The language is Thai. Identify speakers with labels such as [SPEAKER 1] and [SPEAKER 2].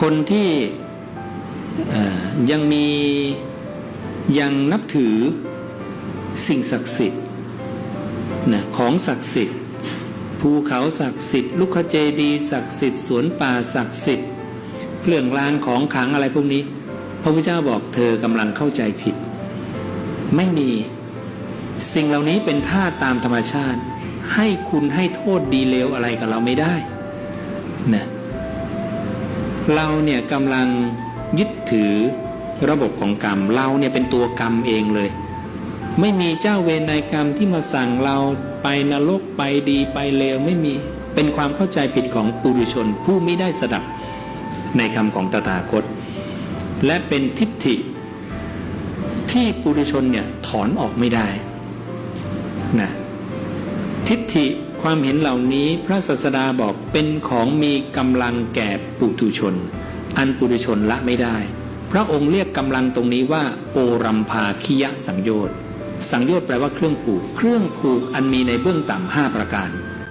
[SPEAKER 1] คนที่ยังมียังนับถือสิ่งศักดิ์สิทธิ์นะของศักดิ์สิทธิ์ภูเขาศักดิ์สิทธิ์ลูกขเจดีศักดิ์สิทธิ์สวนป่าศักดิ์สิทธิ์เครื่องรางของขลังอะไรพวกนี้ พระพุทธเจ้าบอกเธอกำลังเข้าใจผิด ไม่มีสิ่งเหล่านี้เป็นท่าตามธรรมชาติ ให้คุณให้โทษดีเลวอะไรกับเราไม่ได้นะ เราเนี่ยกำลังยึดถือระบบของกรรม เราเนี่ยเป็นตัวกรรมเองเลย ไม่มีเจ้าเวรนายกรรมที่มาสั่งเราไปนรกไปดีไปเลวไม่มีเป็นความเข้าใจผิดของปุถุชนผู้ไม่ได้สดับในคำของตถาคต และเป็นทิฏฐิที่ปุถุชนเนี่ยถอนออกไม่ได้นะทิฏฐิ ความเห็นเหล่านี้พระศาสดาบอกเป็นของมีกำลังแก่ปุถุชน อันปุถุชนละไม่ได้ พระองค์เรียกกำลังตรงนี้ว่า โอรัมพาคิยะสังโยชน์สังโยชน์แปลว่าเครื่องผูก เครื่องผูกอันมีในเบื้องต่ำห้าประการ